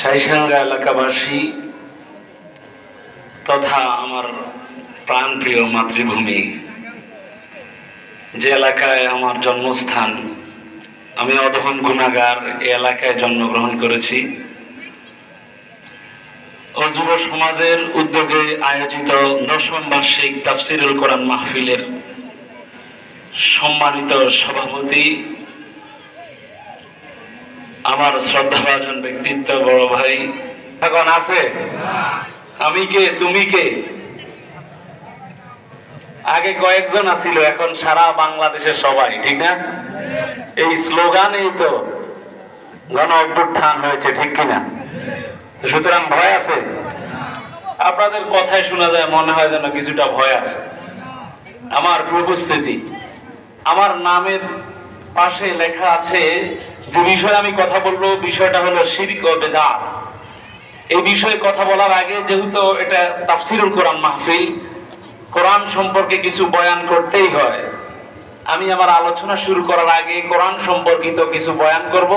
সাইসাঙ্গা এলাকাবাসী তথা আমার প্রাণপ্রিয় মাতৃভূমি, যে এলাকায় আমার জন্মস্থান, আমি অধম গুণাগার এ এলাকায় জন্মগ্রহণ করেছি। ও যুব সমাজের উদ্যোগে আয়োজিত দশম বার্ষিক তাফসিরুল কোরআন মাহফিলের সম্মানিত সভাপতি আমার শ্রদ্ধাভাজন ব্যক্তিত্ব বড় ভাই। এখন আছে? আমি কে? তুমি কে? আগে কয়েকজন আছিল এখন সারা বাংলাদেশের সবাই ঠিক না? এই স্লোগানেই তো গণ অভ্যুত্থান হয়েছে ঠিক কিনা? সুতরাং ভয় আছে? আপনাদের কথায় শোনা যায় মনে হয় যেন কিছুটা ভয় আছে। আমার উপস্থিতি আমার নামের পাশে লেখা আছে যে বিষয়ে আমি কথা বলব, বিষয়টা হলো শিরিক ও বেদাত। এই বিষয়ে কথা বলার আগে যেহেতু এটা তাফসিরুল কোরআন মাহফিল, কোরআন সম্পর্কে কিছু বয়ান করতেই হয়। আমি আমার আলোচনা শুরু করার আগে কোরআন সম্পর্কিত কিছু বয়ান করব।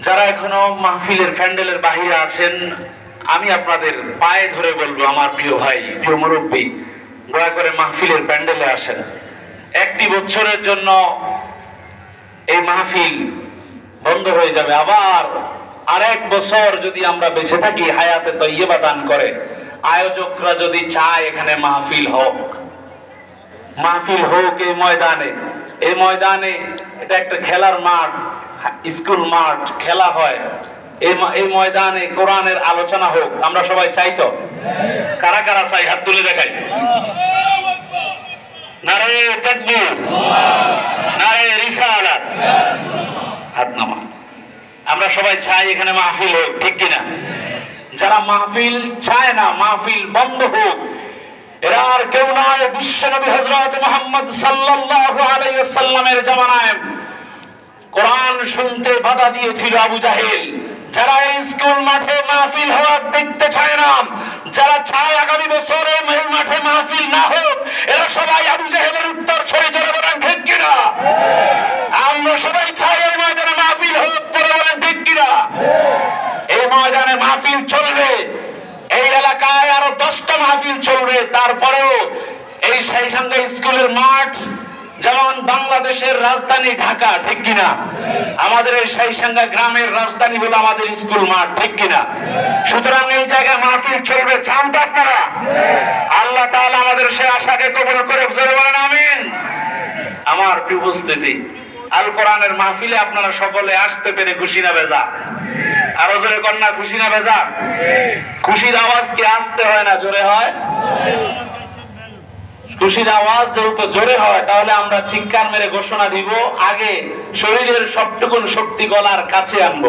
যারা এখনও মাহফিলের প্যান্ডেলের বাহিরে আছেন, আমি আপনাদের পায়ে ধরে বলব, আমার প্রিয় ভাই, প্রিয় মুরব্বী, দয়া করে মাহফিলের প্যান্ডেলে আসেন। একটি বছরের জন্য এই মাহফিল বন্ধ হয়ে যাবে। আবার আরেক বছর যদি আমরা বেঁচে থাকি, হায়াতে তৈয়বা দান করে আয়োজকরা যদি চায় এখানে মাহফিল হোক। মাহফিল হোক এই ময়দানে। এই ময়দানে এটা একটা খেলার মাঠ, স্কুল মাঠ, খেলা হয়। এই ময়দানে কোরআনের আলোচনা হোক। আমরা সবাই চাই তো? কারা কারা চাই হাত তুলে দেখাই। নারে তাকবীর। নারে রিসালাত। নামা আমরা সবাই চাই এখানে মাহফিল হোক, ঠিক কিনা? যারা মাহফিল চায় না, মাহফিল বন্ধ হোক, এরা আর কেউ নয় হযরত মুহাম্মদ ওয়াসাল্লামের জামানায়। কোরআন শুনতে বাধা দিয়েছিল আবু জাহেল। যারা এই স্কুল মাঠে মাহফিল হওয়ার দেখতে চায় না, যারা চায় আগামী বছরে এই মাঠে মাহফিল না হোক, এরা সবাই আবু জাহেলের উত্তর ছড়ে জোরে বলেন, ঠিক কিনা? আমরা সবাই চাই এই ময়দানে মাহফিল হোক জোরে বলেন ঠিক কিনা এই ময়দানে মাহফিল চলবে। এই এলাকায় আরও দশটা মাহফিল চলবে। তারপরেও এই সেই সঙ্গে স্কুলের মাঠ, যেমন বাংলাদেশের রাজধানী ঢাকা, ঠিক কিনা? আমাদের এই সাইসাঙ্গা গ্রামের রাজধানী হলো আমাদের স্কুল মাঠ, ঠিক কিনা? সুতরাং এই জায়গায় মাহফিল চলবে। চান তো আপনারা? আল্লাহ তাআলা আমাদের সে আশাকে কবুল করে বলেন, আমিন। আমার উপস্থিতি আল কোরআনের মাহফিলে আপনারা সকলে আসতে পেরে খুশি না বেজা আরও জোরে কন্যা খুশি না বেজা খুশির আওয়াজ কি আসতে হয় না জোরে হয়? খুশির আওয়াজ যেহেতু জোরে হয়, তাহলে আমরা চিৎকার মেরে ঘোষণা দিব, আগে শরীরের সবটুকুন শক্তি গলার কাছে আনব।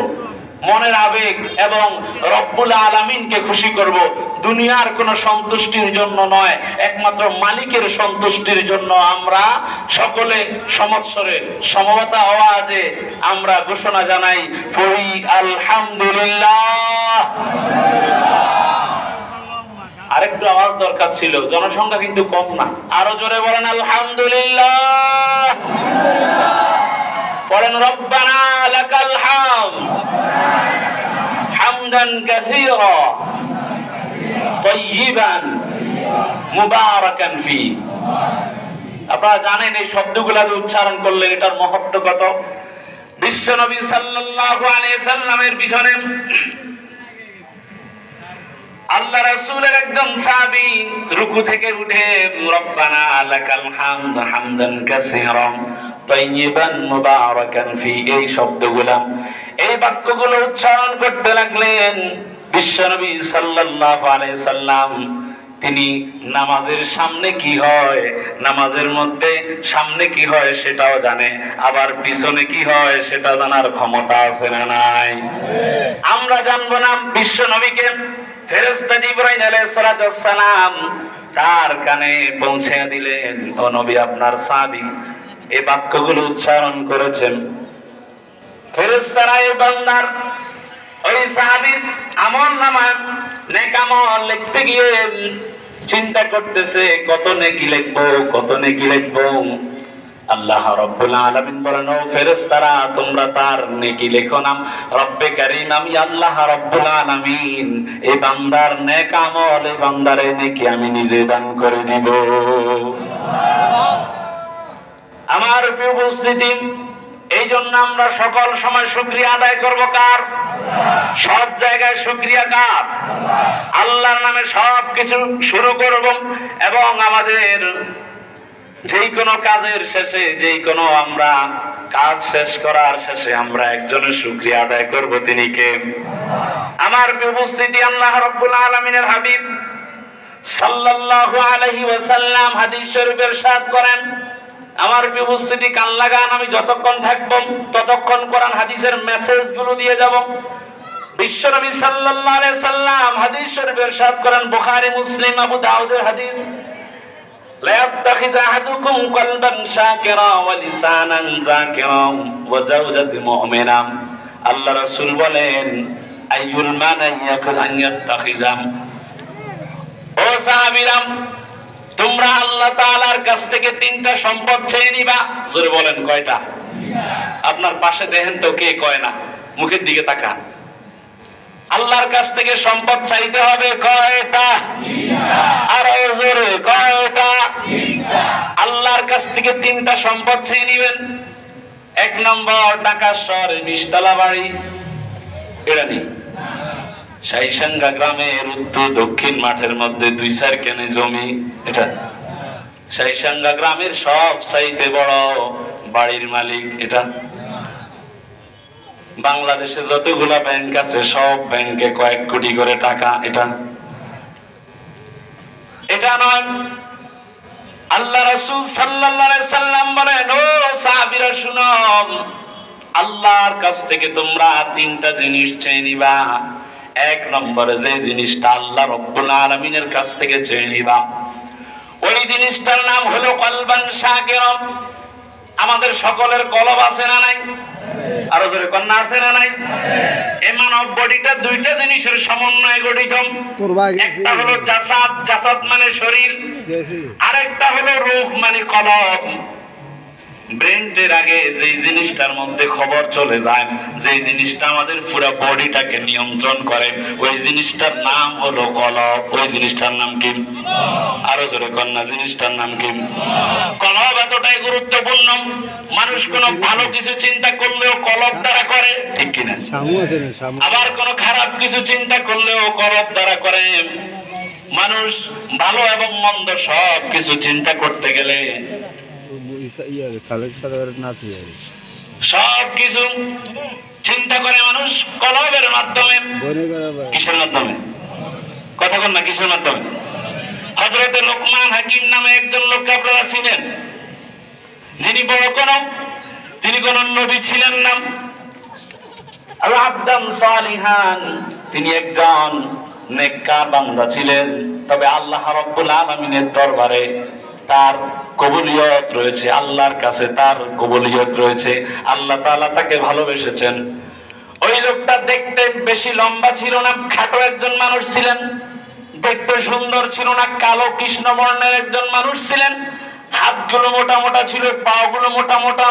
মনের আবেগ এবং রব্বুল আলামিনকে খুশি করব। দুনিয়ার কোনো সন্তুষ্টির জন্য নয়, একমাত্র মালিকের সন্তুষ্টির জন্য আমরা সকলে সমৎসরে সমবতা আওয়াজে আমরা ঘোষণা জানাই পড়ি আলহামদুলিল্লাহ। আরেকটু আওয়াজ দরকার ছিল, জনসংখ্যা কিন্তু কম না। আরও জোরে বলেন, আলহামদুলিল্লাহ। বলেন, রব্বানা লাকাল হাম হামদান কাসীরা তয়্যিবান মুবারাকান ফি। আপনারা জানেন এই শব্দগুলা যে উচ্চারণ করলেন, এটার মহত্ব কত? বিশ্ব নবী সাল্লাল্লাহু আলাইহি সাল্লামের পিছনে আল্লাহ রাসূলের একজন সাহাবী রুকু থেকে উঠে, রব্বানা লাকাল হামদ হামদান কাসীরাম তাইয়িবান মুবারাকান ফি, এই শব্দগুলা। এই বাক্যগুলো উচ্চারণ করতে লাগলেন বিশ্বনবী সাল্লাল্লাহু আলাইহি সাল্লাম। তিনি নামাজের সামনে কি হয়, নামাজের মধ্যে সামনে কি হয় সেটাও জানে, আবার পিছনে কি হয় সেটা জানার ক্ষমতা আছে না নাই? আমরা জানব না বিশ্ব নবীকে। ফেরেশতা জিবরাইল আলাইহিস সালাম তার কানে পৌঁছে দিলেন? ও নবী, আপনার সাহাবী এই বাক্যগুলো উচ্চারণ করেছেন। ফেরেশতারা এই বান্দার ওই সাহাবীর আমল নামা নেক আমল লিখতে গিয়ে চিন্তা করতেছে, কত নেকি লিখব, কত নেকি লিখব। আল্লাহ রব্বুল আলামিন বলেন, ও ফেরেশতারা, তোমরা তার নেকি লেখো নাম রব্বে কারীম, আমি আল্লাহ রব্বুল আলামিন। এই বান্দার নেক আমল এই বান্দারে নেকি আমি নিজে দান করে দিব। আমার উপস্থিতি এই জন্য আমরা সকল সময় শুক্রিয়া আদায় করব কার? সব জায়গায় শুক্রিয়া কার? আল্লাহর নামে সব কিছু শুরু করব এবং আমাদের যেই কোনো কাজের শেষে, যেই কোনো আমরা কাজ শেষ করার শেষে আমরা একজনের শুক্রিয়া আদায় করব তিনি কে? আমার উপস্থিতি আল্লাহ রব্বুল আলমিনের হাবিব সাল্লাল্লাহু আলাইহি ওয়াসাল্লাম হাদিস শরীফের সাথ করেন। আমার উপস্থিতি কান লাগান আমি যতক্ষণ থাকব, ততক্ষণ কোরআন হাদিসের মেসেজগুলো দিয়ে যাব। বিশ্বনবী সাল্লাল্লাহু আলাইহি সাল্লাম হাদিস শরীফের সাথ করেন, বুখারী, মুসলিম, আবু দাউদের হাদিস। لا يتخذ أحدكم قلبا شاكرا ولسانا ذاكرا وزوجة مؤمنا আল্লাহ রাসূল বলেন আইয়ুল মানাইয়াকুল আন ইয়াত্তাখিজাম ও সাহাবীরাম তোমরা আল্লাহ তাআলার কাছ থেকে তিনটা সম্পদ চেয়ে নিবা জোরে বলেন কয়টা আপনার পাশে দেখেন তো কে কয় না মুখের দিকে তাকান আল্লাহর কাছ থেকে সম্পদ চাইতে হবে কয়টা আর জোরে কয়টা আল্লাহর কাছ থেকে তিনটা সম্পদ চেয়ে নিবেন। এক নম্বর ঢাকা শহরে বিশতলা বাড়ি। এটা নেই। সাইসাঙ্গা গ্রামের উত্তর দক্ষিণ মাঠের মধ্যে দুই চার কেনে জমি। এটা। সাইসাঙ্গা গ্রামের সব চাইতে বড় বাড়ির মালিক এটা। বাংলাদেশে যতগুলা ব্যাংক আছে, সব ব্যাংকে কয়েক কোটি করে টাকা এটা। এটা নয়। আল্লাহ রসুল আলাইহি সাল্লাম বলেন, ও সাহাবীরা, শুনো। আল্লাহর কাছ থেকে তোমরা তিনটা জিনিস চেয়ে নিবা। এক নম্বরে যে জিনিসটা আল্লাহ রব্বুল আলামিনের কাছ থেকে চেয়ে নিবা। ওই জিনিসটার নাম হলো কলবান শাকিরম আমাদের সকলের কলব আছে না নাই? আরও জোরে কন্যা আছে না নাই? এই মানব বডিটা দুইটা জিনিসের সমন্বয়ে গঠিত। একটা হলো জাসাদ জাসাদ মানে শরীর। আরেকটা হলো রোগ মানে কলব। ব্রেনটের আগে যেই জিনিসটার মধ্যে খবর চলে যায়, যেই জিনিসটা আমাদের পুরো বডিটাকে নিয়ন্ত্রণ করে, ওই জিনিসটার নাম হলো কলব। ওই জিনিসটার নাম কি? আরও জোরে কন্যা জিনিসটার নাম কি? কলব এতটাই গুরুত্বপূর্ণ, মানুষ কোনো ভালো কিছু চিন্তা করলেও কলব দ্বারা করে, ঠিক কিনা আবার কোন খারাপ কিছু চিন্তা করলেও কলব দ্বারা করে। মানুষ ভালো এবং মন্দ সব কিছু চিন্তা করতে গেলে ইয়া খালেদ সাদার নাতি সব কিছু চিন্তা করে মানুষ কলবের মাধ্যমে কিসের মাধ্যমে? কথা বল না কিসের মাধ্যমে? হজরতে লোকমান হাকিম নামে একজন লোককে আপনারা ছিলেন যিনি বড় কোন তিনি কোন নবী ছিলেন না। আব্দাম সালিহান তিনি একজন নেককার বান্দা ছিলেন। তবে আল্লাহ রাব্বুল আলামিনের দরবারে তার কবুলিয়ত রয়েছে, আল্লাহর কাছে তার কবুলিয়ত রয়েছে, আল্লাহ তাআলা তাকে ভালোবেসেছেন। ওই লোকটা দেখতে বেশি লম্বা ছিল না, খাটো একজন মানুষ ছিলেন, দেখতে সুন্দর ছিল না, কালো কৃষ্ণ বর্ণের একজন মানুষ ছিলেন, হাতগুলো মোটা মোটা ছিল, পাগুলো মোটা মোটা।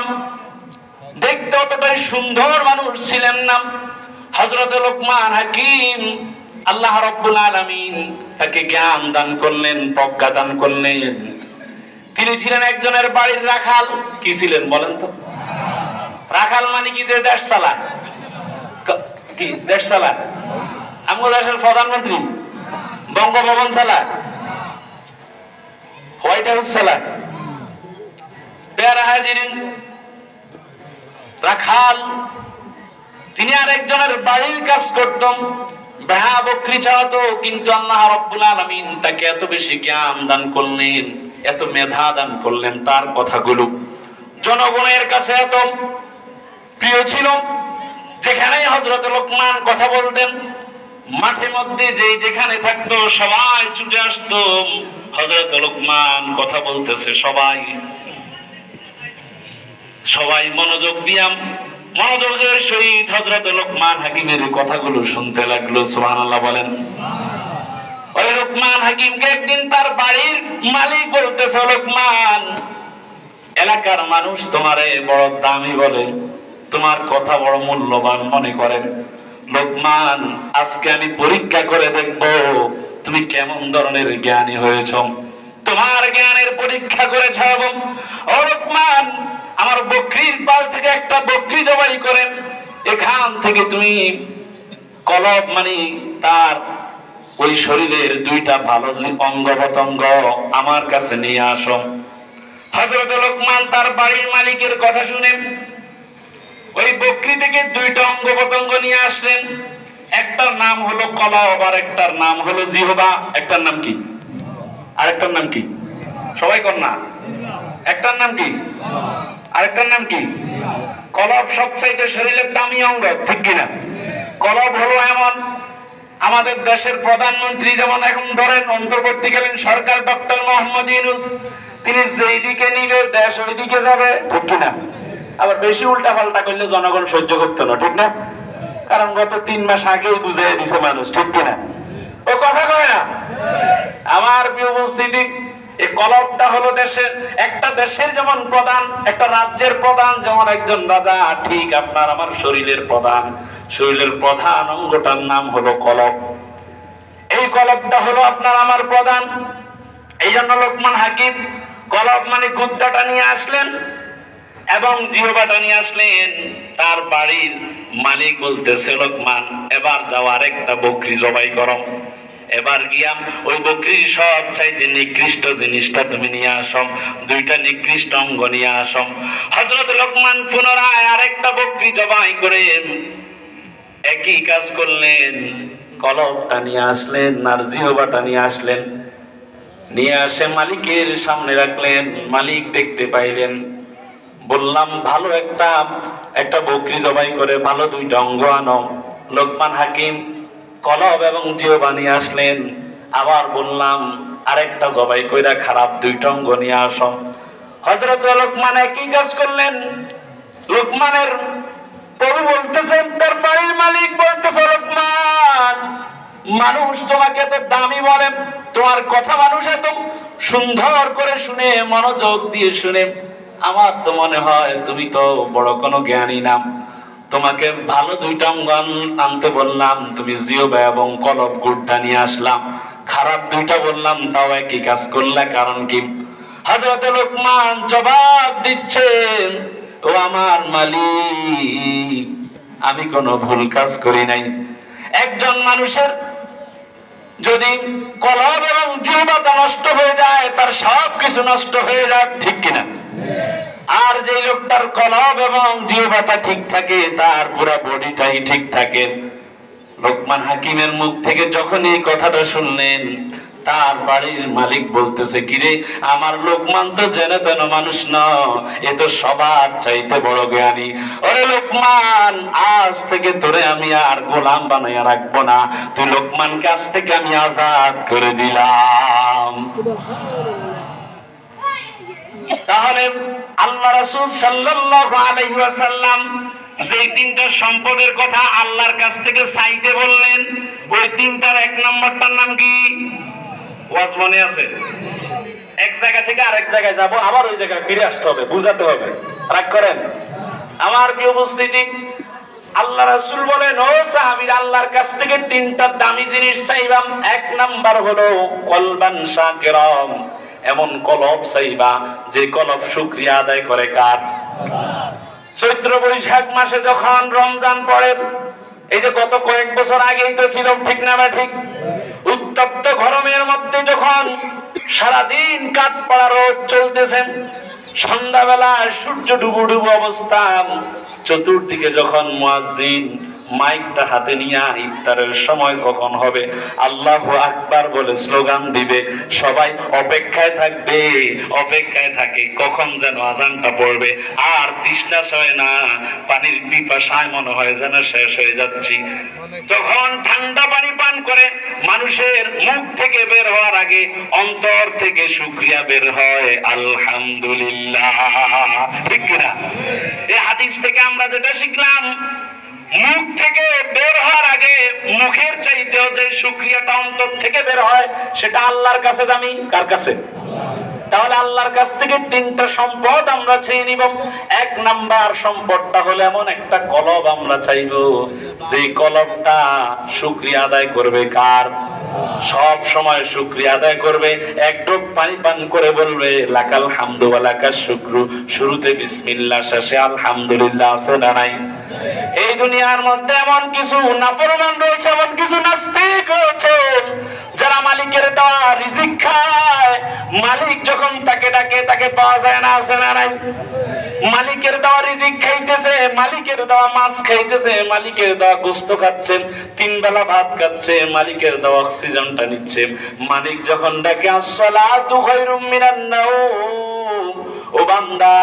দেখতে অতটাই সুন্দর মানুষ ছিলেন না। হজরত লোকমান হাকিম আল্লাহ রাব্বুল আলামিন তাকে জ্ঞান দান করলেন, প্রজ্ঞা দান করলেন। তিনি ছিলেন একজনের বাড়ির রাখাল। কি ছিলেন বলেন তো? রাখাল মানে কি যে দেশ চালা কি? দেশ চালা আমাদের দেশের প্রধানমন্ত্রী বঙ্গভবন চালা হোয়াইট হাউস চালা পেয়ারা হাজিরিন, রাখাল। তিনি আর একজনের বাড়ির কাজ করতাম বেহা বকরি চাওয়াতো কিন্তু আল্লাহ রব্বুল আলামিন তাকে এত বেশি জ্ঞান দান করলেন। এত মেধা দান করলেন, তার কথাগুলো জনগণের কাছে এত প্রিয় ছিল, যেখানে হজরত লোকমান কথা বলতেন, মাঠে মধ্যে যেই যেখানে থাকতো, সবাই ছুটে আসতো হজরত লোকমান কথা বলতেছে সবাই। সবাই মনোযোগ দিয়াম মনোযোগের সহিত হজরত লোকমান হাকিমের কথাগুলো শুনতে লাগল, সুবহানাল্লাহ বলেন। ওই লোকমান হাকিমকে একদিন তার বাড়ির মালিক বলতেছে, লোকমান, এলাকার মানুষ তোমারে বড় দামি বলে, তোমার কথা বড় মূল্যবান মনে করেন লোকমান, আজকে আমি পরীক্ষা করে দেখব তুমি কেমন ধরনের জ্ঞানী হয়েছ। তোমার জ্ঞানের পরীক্ষা করেছ এবং, ও লোকমান, আমার বকরির পাল থেকে একটা বকরি জবাই করেন এখান থেকে তুমি কলব মানে তার ওই শরীরের দুইটা ভালো অঙ্গ প্রত্যঙ্গ আমার কাছে নিয়ে আসো। হজরত লোকমান তার বাড়ির মালিকের কথা শুনেন ওই বকরি থেকে দুইটা অঙ্গ প্রত্যঙ্গ নিয়ে আসলেন। একটার নাম হলো কলব আর একটার নাম হলো জিহবা। একটার নাম কি? আরেকটার নাম কি? সবাই না। একটার নাম কি? আরেকটার নাম কি? কলব সবচাইতে শরীরের দামি অঙ্গ, ঠিক কিনা? কলব হলো এমন আমাদের দেশের প্রধানমন্ত্রী যেমন এখন ধরেন, অন্তর্বর্তীকালীন সরকার ডক্টর মোহাম্মদ ইউনুস, তিনি যেই দিকে নিবে, দেশ ওই দিকে যাবে, ঠিক কিনা? আবার বেশি উল্টা পাল্টা করলে জনগণ সহ্য করতো না, ঠিক না? কারণ গত তিন মাস আগেই বুঝাই দিছে মানুষ, ঠিক কিনা? ও কথা কয় না? আমার উপস্থিতি এই কলবটা হলো দেশের, একটা দেশের যেমন প্রধান, একটা রাজ্যের প্রধান, যেমন একজন রাজা, ঠিক আপনার আমার শরীরের প্রধান। শরীরের প্রধান অঙ্গটার নাম হলো কলব এই কলবটা হলো আপনার আমার প্রধান। এই জন্য লোকমান হাকিম কলব মানে গুদ্দাটা নিয়ে আসলেন এবং জিহবাটা নিয়ে আসলেন। তার বাড়ির মালিক বলতেছে, লোকমান, এবার যাওয়ার একটা বকরি জবাই করো। এবার গিয়াম ওই বকরির সব চাইতে নিকৃষ্ট জিনিসটা তুমি নিয়ে আসম। দুইটা নিকৃষ্ট অঙ্গ নিয়ে আসম। হজরত লোকমান পুনরায় আরেকটা বকরি জবাই করে একই কাজ করলেন। কলবটা নিয়ে আসলেন আর জিহবাটা নিয়ে আসলেন। নিয়ে আসে মালিকের সামনে রাখলেন। মালিক দেখতে পাইলেন। বললাম, ভালো একটা একটা বকরি জবাই করে, ভালো দুইটা অঙ্গ আনো। লোকমান হাকিম কলব এবং জিহবা নিয়ে আসলেন। আবার বললাম, আরেকটা জবাই কইরা খারাপ দুইটা অঙ্গ নিয়ে আসো। হজরত লোকমান একই কাজ করলেন। লোকমানের প্রভু বলতেছেন, তার বাড়ির মালিক বলতেছে লোকমান, মানুষ তোমাকে এত দামি বলেন তোমার কথা মানুষ এত সুন্দর করে শুনে, মনোযোগ দিয়ে শুনে। আমার তো মনে হয় তুমি তো বড় কোনো জ্ঞানী নাম তোমাকে ভালো দুইটা অঙ্গন আনতে বললাম, তুমি জিও জিওবা এবং কলব গুড়টা নিয়ে আসলাম। খারাপ দুইটা বললাম, তাও একই কাজ করলে কারণ কি? হাজরত লোকমান জবাব দিচ্ছেন ও আমার মালিক, আমি কোনো ভুল কাজ করি নাই। একজন মানুষের যদি কলব এবং জীবতা নষ্ট হয়ে যায়, তার সব কিছু নষ্ট হয়ে যায়, ঠিক কিনা? আর যে লোকটার কলব এবং জিহবাটা ঠিক থাকে, তার পুরো বডিটাই ঠিক থাকে। লোকমান হাকিমের মুখ থেকে যখন এই কথাটা শুনলেন, তার বাড়ির মালিক বলতেছে, কিরে, আমার লোকমান তো জেনে তেন মানুষ ন এ তো সবার চাইতে বড় জ্ঞানী। ওরে লোকমান, আজ থেকে তোরে আমি আর গোলাম বানাইয়া রাখব না। তুই লোকমানকে আজ থেকে আমি আজাদ করে দিলাম। তাহলে আল্লাহ রাসূল ওয়াসাল্লাম যে তিনটা সম্পদের কথা আল্লাহর কাছ থেকে চাইতে বললেন, ওই তিনটার এক নম্বরটার নাম কি? ওয়াজ মনে আছে? এক জায়গা থেকে আরেক জায়গায় যাব, আবার ওই জায়গায় ফিরে আসতে হবে, বুঝাতে হবে। রাগ করেন? আমার কি উপস্থিতি, আল্লাহ রাসূল বলেন, ও সাহাবীর আল্লাহর কাছ থেকে তিনটা দামি জিনিস চাইবাম। এক নাম্বার হলো কলবান শাকিরাম। এমন কলব চাইবা যে কলব শুক্রিয়া আদায় করে কার? চৈত্র বৈশাখ মাসে যখন রমজান পড়ে, এই যে গত কয়েক বছর আগেই তো ছিল, ঠিক না ঠিক? উত্তপ্ত গরমের মধ্যে যখন সারাদিন কাঠ পড়া রোদ চলতেছেন সন্ধ্যাবেলা সূর্য ডুবু ডুবু অবস্থা, চতুর্দিকে যখন মুয়াজ্জিন মাইকটা হাতে নিয়ে ইফতারের সময় কখন হবে? আল্লাহ আকবার বলে স্লোগান দিবে। সবাই অপেক্ষায় থাকবে, অপেক্ষায় থাকে, কখন যেন আজানটা পড়বে। আর তৃষ্ণা সয় না, পানির পিপাসায় মনে হয় যেন শেষ হয়ে যাচ্ছি। তখন ঠান্ডা পানি পান করে মানুষের মুখ থেকে বের হওয়ার আগে অন্তর থেকে শুক্রিয়া বের হয়, আলহামদুলিল্লাহ। ঠিক কিনা? এই হাদিস থেকে আমরা যেটা শিখলাম মুখ থেকে বের হওয়ার আগে মুখের চাইতেও যে শুক্রিয়াটা অন্তর থেকে বের হয়, সেটা আল্লাহর কাছে দামি। কার কাছে? তাহলে আল্লাহর কাছ থেকে তিনটা সম্পদ আমরা চেয়ে নিব। এক নাম্বার সম্পদটা হলো এমন একটা কলব আমরা চাইব, যে কলবটা শুক্রিয়া আদায় করবে কার? সব সময় শুক্রিয়া আদায় করবে, এক ডোক পানি পান করে বলবে, লাকাল হামদু ওয়া শুক্রু। শুরুতে বিসমিল্লাহ, শেষে আলহামদুলিল্লাহ আছে না নাই? এই দুনিয়ার মধ্যে এমন কিছু নাফরমান রয়েছে, এমন কিছু নাস্তিক রয়েছে, যারা মালিকের দেওয়া রিজিক খায়। মালিক যখন তাকে ডাকে, তাকে পাওয়া যায় না, আসে না, নাই। মালিকের দেওয়া রিজিক খাইতেছে, মালিকের দেওয়া মাছ খাইতেছে, মালিকের দেওয়া গোস্ত খাচ্ছেন, তিন বেলা ভাত খাচ্ছে, মালিকের দেওয়া অক্সিজেনটা নিচ্ছে। মালিক যখন ডাকে, আসসালাতু খায়রুম মিনান নাওম। ও বান্দা,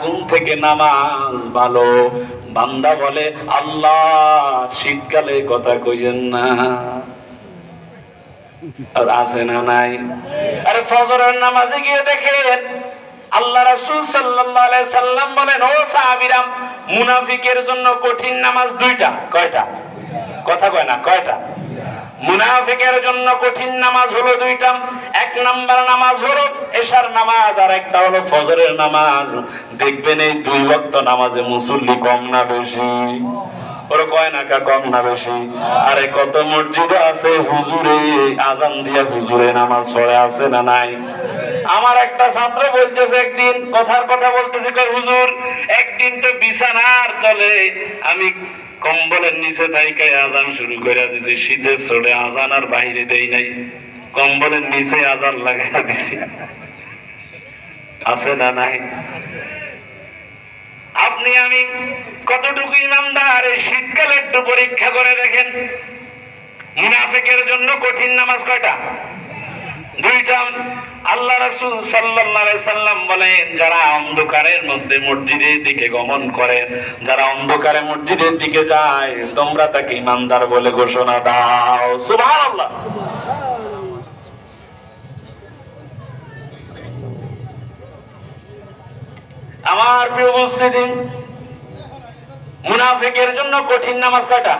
ঘুম থেকে নামাজ ভালো। বান্দা বলে, আল্লাহ, শীতকালে কথা কইছেন না। আর আছে না নাই? আরে ফজরের নামাজে গিয়ে দেখেন, আল্লাহ রাসূল সাল্লাল্লাহু আলাইহি সাল্লাম বলেন, ও সাহাবীরাম, মুনাফিকের জন্য কঠিন নামাজ দুইটা, কয়টা? কথা কয় না, কয়টা? মুনাফিকের জন্য কঠিন নামাজ হলো দুইটা। এক নাম্বার নামাজ হলো এশার নামাজ, আর একটা হলো ফজরের নামাজ। দেখবেন এই দুই ওয়াক্ত নামাজে মুসল্লি কম না বেশি? কয় না কা, কম না বেশি? আরে কত মসজিদ আছে হুজুরে, আজান দিয়া হুজুরে নামাজ পড়ে, আছে না নাই? আমার একটা ছাত্র বলতেছে একদিন, কথার কথা বলতেছে হুজুর, একদিন তো বিছানার তলে আমি কম্বলের নিচে তাইকায় আজান শুরু করে দিছি, শীতের চড়ে আজান আর বাইরে দেই নাই। কম্বলের নিচে আজান লাগাই দিছি। আছে না নাই? আপনি আমি কতটুকু ইমানদার, এই শীতকালে একটু পরীক্ষা করে দেখেন। মুনাফেকের জন্য কঠিন নামাজ কয়টা? দুইটা আল্লাহ রাসূল সাল্লাম বলেন যারা অন্ধকারের মধ্যে মসজিদের দিকে গমন করে, যারা অন্ধকারে মসজিদের দিকে যায়, তোমরা তাকে ইমানদার বলে ঘোষণা দাও। সুবহানাল্লাহ। আমার প্রিয় উপস্থিতি, মুনাফিকের জন্য কঠিন নামাজ কয়টা?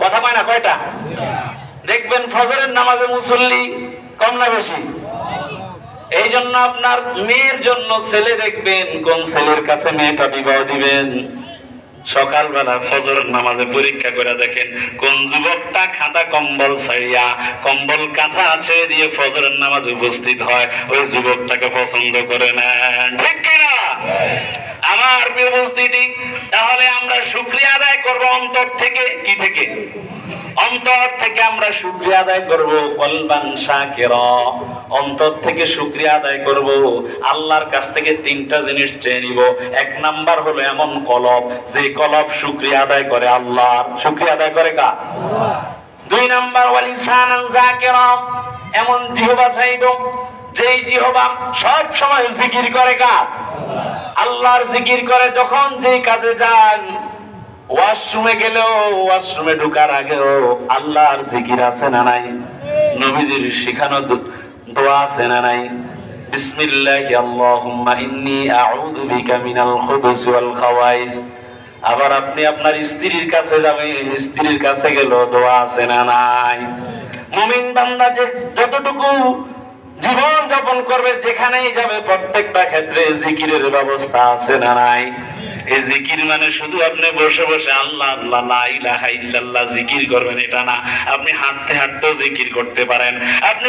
কথা কয় না, কয়টা? দেখবেন ফজরের নামাজে মুসল্লি কম না বেশি? এই জন্য আপনার মেয়ের জন্য ছেলে দেখবেন, কোন ছেলের কাছে মেয়েটা বিবাহ দিবেন? সকালবেলা ফজর নামাজে পরীক্ষা করে দেখেন, কোন যুবকটা খাতা কম্বল ছাড়িয়া কম্বল কাঁথা আছে দিয়ে ফজরের নামাজ উপস্থিত হয়, ওই যুবকটাকে পছন্দ করে নেন। ঠিক কিনা? আমার উপস্থিতি তাহলে আমরা শুক্রিয়া আদায় করব অন্তর থেকে কি থেকে? অন্তর থেকে আমরা শুক্রিয়া আদায় করব কলবান শাকির। অন্তর থেকে শুক্রিয়া আদায় করব আল্লাহর কাছ থেকে তিনটা জিনিস চেয়ে নিব। এক নাম্বার হলো এমন কলব যে কলব শুক্রিয়া আদায় করে আল্লাহ। শুক্রিয়া আদায় করে কা দুই নাম্বার ওয়ালিসানান জাকিরা। এমন জিহবা চাইব যেই জিহবা সব সময় জিকির করে কা আল্লাহর জিকির করে যখন যেই কাজে যান। ওয়াশরুমে গেলেও, ওয়াশরুমে ঢুকার আগেও আল্লাহর জিকির আছে না নাই? নবীজির শিখানো দোয়া আছে না নাই? বিসমিল্লাহ আল্লাহুম্মা ইন্নী আউযু বিকা মিনাল খুবুসি ওয়াল খাওয়াইস। আবার আপনি আপনার স্ত্রীর কাছে যাবেন, স্ত্রীর কাছে গেল দোয়া আছে না নাই? মুমিন বান্দা যে যতটুকু জীবন যাপন করবে, যেখানেই যাবে, প্রত্যেকটা ক্ষেত্রে জিকিরের ব্যবস্থা আছে না নাই? এই জিকির মানে শুধু আপনি বসে বসে আল্লাহ আল্লাহ, লা ইলাহা ইল্লাল্লাহ জিকির করবেন, এটা না। আপনি হাঁটতে হাঁটতেও জিকির করতে পারেন। আপনি